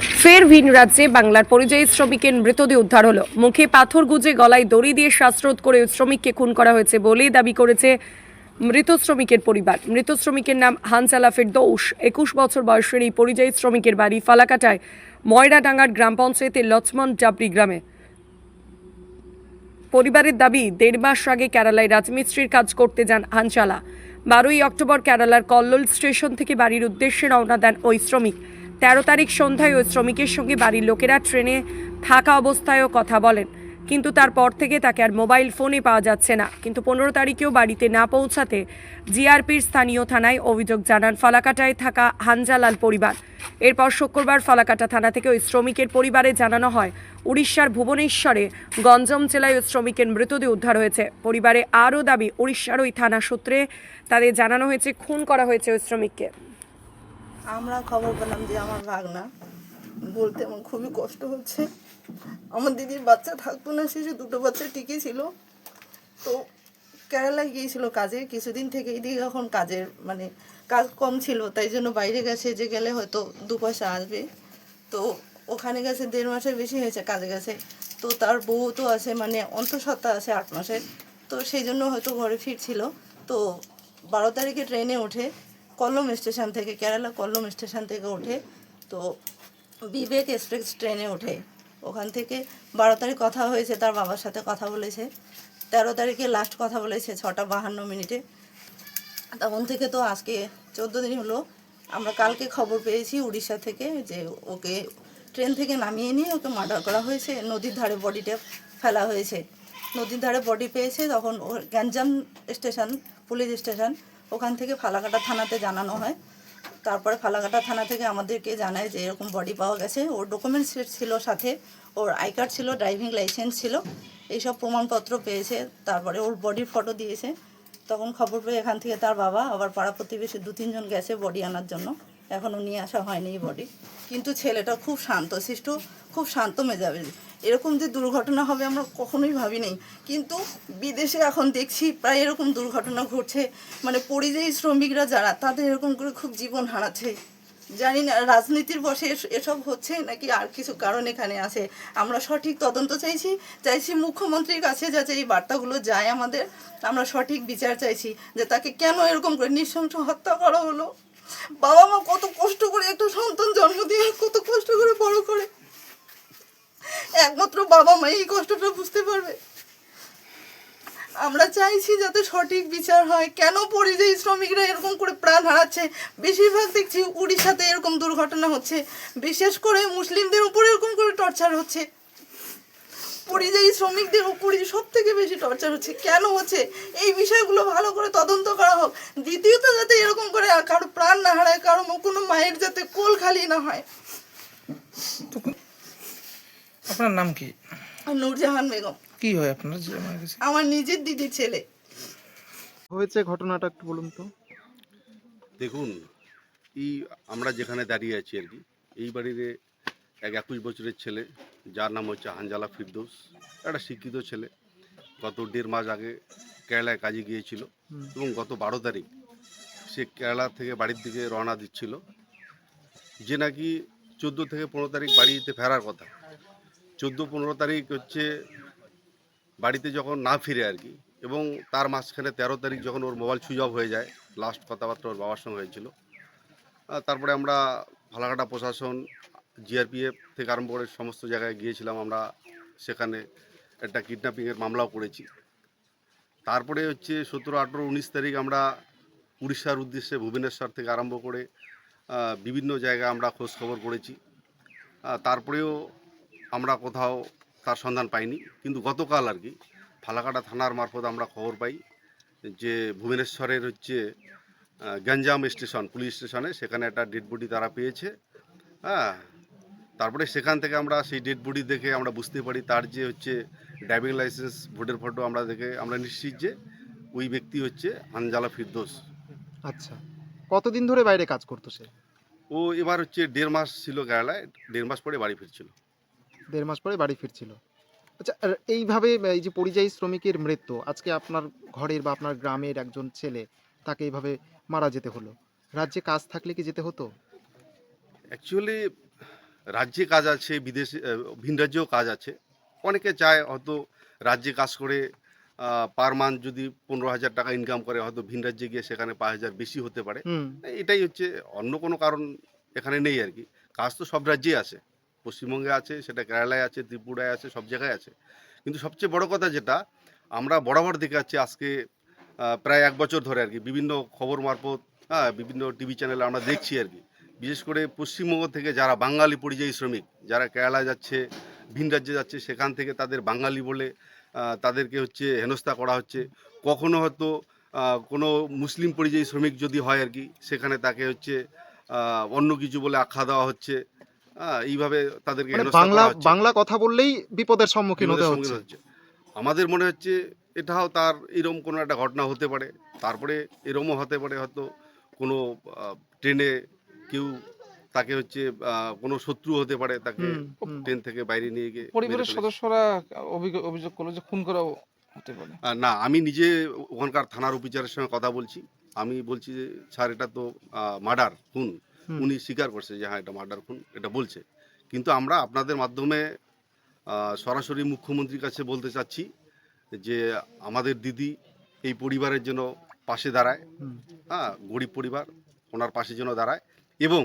ফের ভিন রাজ্যে বাংলার পরিযায়ী শ্রমিকের মৃতদেহ উদ্ধার হলো। মুখে পাথর গুজে গলায় দড়ি দিয়ে শ্বাসরোধ করে শ্রমিককে খুন করা হয়েছে বলেই দাবি করেছে মৃত শ্রমিকের পরিবার। মৃত শ্রমিকের নাম হানসালা ফেরদৌস। একুশ বছর বয়সের এই পরিযায়ী শ্রমিকের বাড়ি ফালাকাটায়, ময়রাডাঙ্গার গ্রাম পঞ্চায়েতের লক্ষ্মণ ডাবরি গ্রামে। পরিবারের দাবি, দেড় মাস আগে কেরালায় রাজমিস্ত্রির কাজ করতে যান হানচালা। বারোই অক্টোবর কেরালার কল্লোল স্টেশন থেকে বাড়ির উদ্দেশ্যে রওনা দেন ওই শ্রমিক। তেরো তারিখ সন্ধ্যায় ওই শ্রমিকের সঙ্গে বাড়ির লোকেরা ট্রেনে থাকা অবস্থায়ও কথা বলেন। কিন্তু তারপর থেকে তাকে আর মোবাইল ফোনে পাওয়া যাচ্ছে না। কিন্তু পনেরো তারিখেও বাড়িতে না পৌঁছাতে জিআরপির স্থানীয় থানায় অভিযোগ জানান ফালাকাটায় থাকা হানজালাল পরিবার। এরপর শুক্রবার ফালাকাটা থানা থেকে ওই শ্রমিকের পরিবারে জানানো হয়, উড়িষ্যার ভুবনেশ্বরে গঞ্জম জেলায় ওই শ্রমিকের মৃতদেহ উদ্ধার হয়েছে। পরিবারে আরও দাবি, উড়িষ্যার ওই থানা সূত্রে তাদের জানানো হয়েছে, খুন করা হয়েছে ওই শ্রমিককে। আমরা খবর পেলাম যে আমার ভাগনা বলতে আমার খুবই কষ্ট হচ্ছে। আমার দিদির বাচ্চা থাকতো না, শেষে দুটো বাচ্চা টিকে ছিল। তো কেরালায় গিয়েছিল কাজে, কিছুদিন থেকে এদিকে এখন কাজের মানে কাজ কম ছিল, তাই জন্য বাইরে গেছে, যে গেলে হয়তো দু পয়সা আসবে। তো ওখানে গেছে দেড় মাসের বেশি হয়েছে কাজে গেছে। তো তার বউ তো আছে মানে অন্তঃসত্ত্বা আছে আট মাসের। তো সেই জন্য হয়তো ঘরে ফিরছিল। তো বারো তারিখে ট্রেনে ওঠে। কল্লম স্টেশন থেকে, কেরালা কল্লম স্টেশন থেকে ওঠে। তো বিবেক এক্সপ্রেস ট্রেনে ওঠে। ওখান থেকে বারো তারিখ কথা হয়েছে, তার বাবার সাথে কথা বলেছে। তেরো তারিখে লাস্ট কথা বলেছে, ছটা বাহান্ন মিনিটে। তখন থেকে তো আজকে চোদ্দ দিন হলো। আমরা কালকে খবর পেয়েছি উড়িষ্যা থেকে যে ওকে ট্রেন থেকে নামিয়ে নিয়ে ওকে মার্ডার করা হয়েছে। নদীর ধারে বডিটা ফেলা হয়েছে। নদীর ধারে বডি পেয়েছে, তখন গ্যাঞ্জাম স্টেশন, পুলিশ স্টেশন ওখান থেকে ফালাকাটা থানাতে জানানো হয়। তারপরে ফালাকাটা থানা থেকে আমাদেরকে জানায় যে এরকম বডি পাওয়া গেছে। ওর ডকুমেন্টস ছিল সাথে, ওর আই কার্ড ছিল ড্রাইভিং লাইসেন্স ছিল, এইসব প্রমাণপত্র পেয়েছে। তারপরে ওর বডির ফটো দিয়েছে। তখন খবর পেয়ে এখান থেকে তার বাবা আবার পাড়া প্রতিবেশী দু তিনজন গেছে বডি আনার জন্য। এখনও নিয়ে আসা হয়নি বডি কিন্তু ছেলেটা খুব শান্ত শিষ্ট খুব শান্ত মেজাবে এরকম যে দুর্ঘটনা হবে আমরা কখনোই ভাবিনি। কিন্তু বিদেশে এখন দেখছি প্রায় এরকম দুর্ঘটনা ঘটছে। মানে পরিযায়ী শ্রমিকরা যারা, তাদের এরকম করে খুব জীবন হারাচ্ছে। জানি না, রাজনীতির বসে এস- এসব হচ্ছে নাকি আর কিছু কারণ এখানে আছে? আমরা সঠিক তদন্ত চাইছি চাইছি মুখ্যমন্ত্রীর কাছে যাতে এই বার্তাগুলো যায় আমাদের। আমরা সঠিক বিচার চাইছি যে তাকে কেন এরকম করে নৃশংস হত্যা করা হলো? বাবা মা কত কষ্ট করে, একটা সন্তান জন্ম দিয়ে কত কষ্ট করে বড় করে। একমাত্র বাবা মা এই কষ্টটা বুঝতে পারবে। আমরা চাইছি যাতে সঠিক বিচার হয়, কেন পরিযায়ী শ্রমিকরা এরকম করে প্রাণ হারাচ্ছে। বেশিরভাগ দেখছি উড়িষ্যাতে এরকম দুর্ঘটনা হচ্ছে। বিশেষ করে মুসলিমদের উপর এরকম করে টর্চার হচ্ছে। পরিযায়ী শ্রমিকদের উপরই সব থেকে বেশি টর্চার হচ্ছে। কেন হচ্ছে? এই বিষয়গুলো ভালো করে তদন্ত করা হোক। দ্বিতীয়ত যাতে এরকম করে কারও না হারায় কারও কোনো মায়ের যাতে কোল খালি না হয়। আপনার নাম কি? আর নূরজাহান বেগম। কি হয় আপনার আমার নিজের দিদি ছেলে। হয়েছে ঘটনাটা একটু বলুন তো। দেখুন এই আমরা যেখানে দাঁড়িয়ে আছি আর কি এই বাড়িতে এক একুশ বছরের ছেলে যার নাম হচ্ছে হানজালা ফিরদৌস একটা শিক্ষিত ছেলে। গত দেড় মাস আগে কেরালায় কাজে গিয়েছিল এবং গত বারো তারিখ সে কেরালা থেকে বাড়ির দিকে রওনা দিচ্ছিল। যে নাকি চোদ্দ থেকে পনেরো তারিখ বাড়িতে ফেরার কথা। চোদ্দ পনেরো তারিখ হচ্ছে বাড়িতে যখন না ফিরে আর কি এবং তার মাঝখানে তেরো তারিখ যখন ওর মোবাইল সুইচ অফ হয়ে যায় লাস্ট কথাবার্তা ওর বাবার সঙ্গে হয়েছিল। তারপরে আমরা ফালাকাটা প্রশাসন জিআরপিএফ থেকে আরম্ভ করে সমস্ত জায়গায় গিয়েছিলাম আমরা। সেখানে একটা কিডন্যাপিংয়ের মামলাও করেছি। তারপরে হচ্ছে সতেরো, আঠেরো, উনিশ তারিখ আমরা উড়িষ্যার উদ্দেশ্যে ভুবনেশ্বর থেকে আরম্ভ করে বিভিন্ন জায়গায় আমরা খোঁজ খবর করেছি তারপরেও আমরা কোথাও তার সন্ধান পাইনি। কিন্তু গতকাল আর কি ফালাকাটা থানার মারফত আমরা খবর পাই যে ভুবনেশ্বরের হচ্ছে আহ, গঞ্জাম স্টেশন পুলিশ স্টেশনে সেখানে একটা ডেড বডি তারা পেয়েছে। হ্যাঁ তারপরে সেখান থেকে আমরা সেই ডেড বডি দেখে আমরা বুঝতে পারি তার যে হচ্ছে ড্রাইভিং লাইসেন্স ভোটের ফটো আমরা দেখে আমরা নিশ্চিত যে ওই ব্যক্তি হচ্ছে আনজালা ফিরদোস। আচ্ছা। কতদিন ধরে বাইরে কাজ করতো সে? ও এবার হচ্ছে দেড় মাস ছিল কেরালায় দেড় মাস পরে বাড়ি ফিরছিল। দেড় মাস পরে বাড়ি ফিরছিল। আচ্ছা আর এইভাবে এই যে পরিযায়ী শ্রমিকের মৃত্যু আজকে আপনার ঘরের বা আপনার গ্রামের একজন ছেলে তাকে এইভাবে মারা যেতে হলো। রাজ্যে কাজ থাকলে কি যেতে হতো? অ্যাকচুয়ালি রাজ্যে কাজ আছে বিদেশে ভিন রাজ্যেও কাজ আছে। অনেকে চায় হয়তো রাজ্যে কাজ করে পার মান্থ যদি পনেরো হাজার টাকা ইনকাম করে হয়তো ভিন রাজ্যে গিয়ে সেখানে পাঁচ হাজার বেশি হতে পারে। এটাই হচ্ছে অন্য কোনো কারণ এখানে নেই আর কি। কাজ তো সব রাজ্যেই আছে। পশ্চিমবঙ্গে আছে সেটা কেরালায় আছে ত্রিপুরায় আছে সব জায়গায় আছে। কিন্তু সবচেয়ে বড় কথা যেটা আমরা বরাবর দেখে যাচ্ছি আজকে প্রায় এক বছর ধরে আর কি। বিভিন্ন খবর মারফত হ্যাঁ বিভিন্ন টিভি চ্যানেলে আমরা দেখছি আর কি। বিশেষ করে পশ্চিমবঙ্গ থেকে যারা বাঙালি পরিযায়ী শ্রমিক যারা কেরালা যাচ্ছে ভিন রাজ্যে যাচ্ছে সেখান থেকে তাদের বাঙালি বলে তাদেরকে হচ্ছে হেনস্থা করা হচ্ছে। কখনো হয়তো কোনো মুসলিম পরিযায়ী শ্রমিক যদি হয় আর কি সেখানে তাকে হচ্ছে অন্য কিছু বলে আখ্যা দেওয়া হচ্ছে। এইভাবে তাদেরকে মানে বাংলা বাংলা কথা বললেই বিপদের সম্মুখীন হতে হচ্ছে। আমাদের মনে হচ্ছে এটাও তার এরকম কোনো একটা ঘটনা হতে পারে। তারপরে এরকমও হতে পারে হয়তো কোনো ট্রেনে কেউ তাকে হচ্ছে কোনো শত্রু হতে পারে তাকে। ট্রেন থেকে বাইরে নিয়ে গিয়ে পরিবারের সদস্যরা অভিযোগ করল যে খুন করাও হতে পারে। না আমি নিজে ওখানকার থানার অফিসারের সঙ্গে কথা বলছি। আমি বলছি যে স্যার এটা তো মার্ডার খুন। উনি স্বীকার করছে যে হ্যাঁ এটা মার্ডার খুন। এটা বলছে। কিন্তু আমরা আপনাদের মাধ্যমে সরাসরি মুখ্যমন্ত্রীর কাছে বলতে চাচ্ছি যে আমাদের দিদি এই পরিবারের জন্য পাশে দাঁড়ায়। হ্যাঁ গরিব পরিবার ওনার পাশে যেন দাঁড়ায় এবং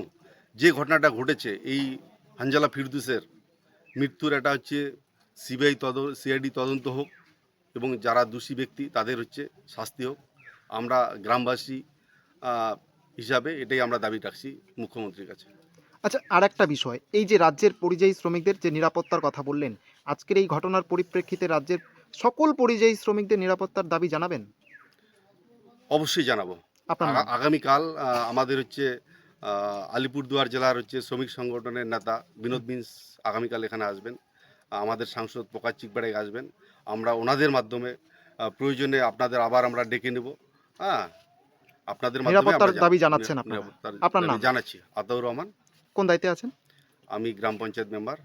যে ঘটনাটা ঘটেছে এই হানজালা ফিরদুসের মৃত্যুর এটা হচ্ছে সিবিআই তদ সিআইডি তদন্ত হোক এবং যারা দোষী ব্যক্তি তাদের হচ্ছে শাস্তি হোক। আমরা গ্রামবাসী হিসাবে এটাই আমরা দাবি রাখছি মুখ্যমন্ত্রীর কাছে। আচ্ছা আর একটা বিষয় এই যে রাজ্যের পরিযায়ী শ্রমিকদের যে নিরাপত্তার কথা বললেন আজকের এই ঘটনার পরিপ্রেক্ষিতে রাজ্যের সকল পরিযায়ী শ্রমিকদের নিরাপত্তার দাবি জানাবেন? অবশ্যই জানাব। আপনার আগামীকাল আমাদের হচ্ছে আলিপুরদুয়ার জেলার হচ্ছে শ্রমিক সংগঠনের নেতা বিনোদ মিন্স আগামীকাল এখানে আসবেন। আমাদের সাংসদ প্রকাশ চিকবাড়ে আসবেন। আমরা ওনাদের মাধ্যমে প্রয়োজনে আপনাদের আবার আমরা ডেকে নেব। হ্যাঁ আপনাদের নিরাপত্তার দাবি জানাচ্ছেন আপনারা? আপনার নাম? জানাচ্ছি আতাউর রহমান। কোন দায়িত্বে আছেন? আমি গ্রাম পঞ্চায়েত মেম্বার।